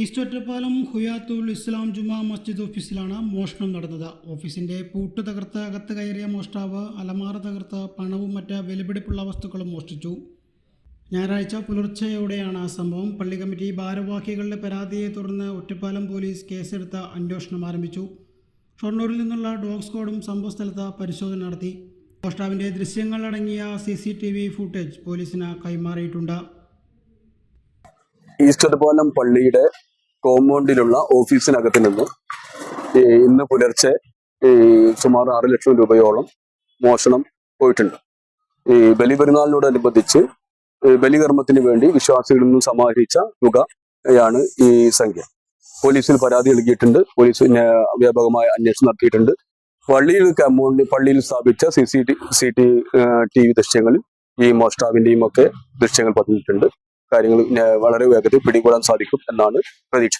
East Ottapalam ഹുയാത്തുൽ ഇസ്ലാം ജുമാ മസ്ജിദ് ഓഫീസിലാണ് മോഷണം നടന്നത്. ഓഫീസിന്റെ പൂട്ട് തകർത്ത് അകത്ത് കയറിയ മോഷ്ടാവ് അലമാറ തകർത്ത് പണവും മറ്റ് വിലപിടിപ്പുള്ള വസ്തുക്കളും മോഷ്ടിച്ചു. ഞായറാഴ്ച പുലർച്ചെയോടെയാണ് സംഭവം. പള്ളി കമ്മിറ്റി ഭാരവാഹികളുടെ പരാതിയെ തുടർന്ന് ഒറ്റപ്പാലം പോലീസ് കേസെടുത്ത് അന്വേഷണം ആരംഭിച്ചു. ഷൊർണൂരിൽ നിന്നുള്ള ഡോഗ് സ്ക്വാഡും സംഭവസ്ഥലത്ത് പരിശോധന നടത്തി. മോഷ്ടാവിന്റെ ദൃശ്യങ്ങളടങ്ങിയ C C T V footage പോലീസിന് കൈമാറിയിട്ടുണ്ട്. ഈസ്റ്റ് പോലം പള്ളിയുടെ കോമ്പൗണ്ടിലുള്ള ഓഫീസിനകത്ത് നിന്ന് ഇന്ന് പുലർച്ചെ സുമാർ ആറ് ലക്ഷം രൂപയോളം മോഷണം പോയിട്ടുണ്ട്. ഈ ബലിപെരുന്നാളിനോടനുബന്ധിച്ച് ബലികർമ്മത്തിന് വേണ്ടി വിശ്വാസികളിൽ നിന്നും സമാഹരിച്ച തുകയാണ് ഈ സംഖ്യ. പോലീസിൽ പരാതി നൽകിയിട്ടുണ്ട്. പോലീസ് വ്യാപകമായ അന്വേഷണം നടത്തിയിട്ടുണ്ട്. പള്ളിയിൽ കമ്പൗണ്ട് പള്ളിയിൽ സ്ഥാപിച്ച C C T C T V ദൃശ്യങ്ങളിൽ ഈ മോഷ്ടാവിന്റെയും ഒക്കെ ദൃശ്യങ്ങൾ പതിഞ്ഞിട്ടുണ്ട്. കാര്യങ്ങൾ വളരെ വേഗത്തിൽ പിടികൂടാൻ സാധിക്കും എന്നാണ് പ്രതീക്ഷ